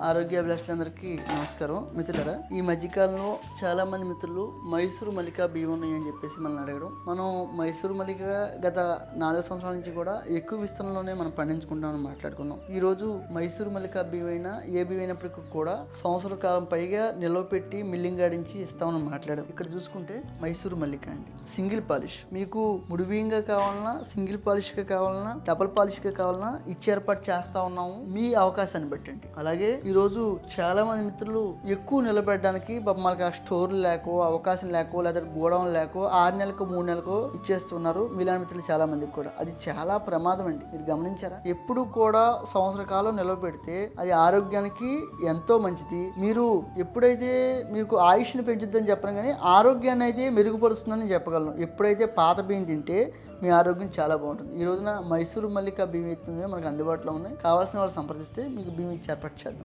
ఆరోగ్య అభిలాషులందరికీ నమస్కారం. మిత్రులరా ఈ మధ్యకాలంలో చాలా మంది మిత్రులు మైసూరు మల్లిక బియ్యం ఉన్నాయి అని చెప్పేసి మనల్ని అడగడం. మనం మైసూరు మల్లిక గత నాలుగు సంవత్సరాల నుంచి కూడా ఎక్కువ విస్తరణలోనే మనం పండించుకుంటామని మాట్లాడుకున్నాం. ఈ రోజు మైసూరు మల్లిక బియ్యం ఏ బియ్యం అయినప్పటికీ కూడా సంవత్సర కాలం పైగా నిల్వ పెట్టి మిల్లింగ్ ఆడించి ఇస్తామని మాట్లాడాం. ఇక్కడ చూసుకుంటే మైసూరు మల్లిక అండి. Single polish. మీకు ముడి బియ్యంగా కావాలన్నా సింగిల్ పాలిష్గా కావాలన్నా డబల్ పాలిష్గా కావాలన్నా ఇచ్చి ఏర్పాటు చేస్తా ఉన్నాము. మీ అవకాశాన్ని బట్టండి అలాగే ఈరోజు చాలామంది మిత్రులు ఎక్కువ నిలబెట్టడానికి మనకి ఆ స్టోర్లు లేకో అవకాశం లేకో లేదా గోడౌన్ లేకో ఆరు నెలలకు మూడు నెలలకు ఇచ్చేస్తున్నారు మీలాంటి మిత్రులు చాలా మందికి కూడా. అది చాలా ప్రమాదం అండి. మీరు గమనించారా? ఎప్పుడు కూడా సంవత్సర కాలం నిలబెడితే అది ఆరోగ్యానికి ఎంతో మంచిది. మీరు ఎప్పుడైతే మీకు ఆయుష్ని పెంచుద్దని చెప్పను కానీ ఆరోగ్యాన్ని అయితే మెరుగుపరుస్తుందని చెప్పగలను. ఎప్పుడైతే పాత బియ్యం తింటే మీ ఆరోగ్యం చాలా బాగుంటుంది. ఈ రోజున మైసూరు మల్లిక బియ్యం ఇస్తుంది మనకు అందుబాటులో ఉన్నాయి. కావాల్సిన వాళ్ళు సంప్రదిస్తే మీకు బియ్యం ఇచ్చి ఏర్పాటు చేద్దాం.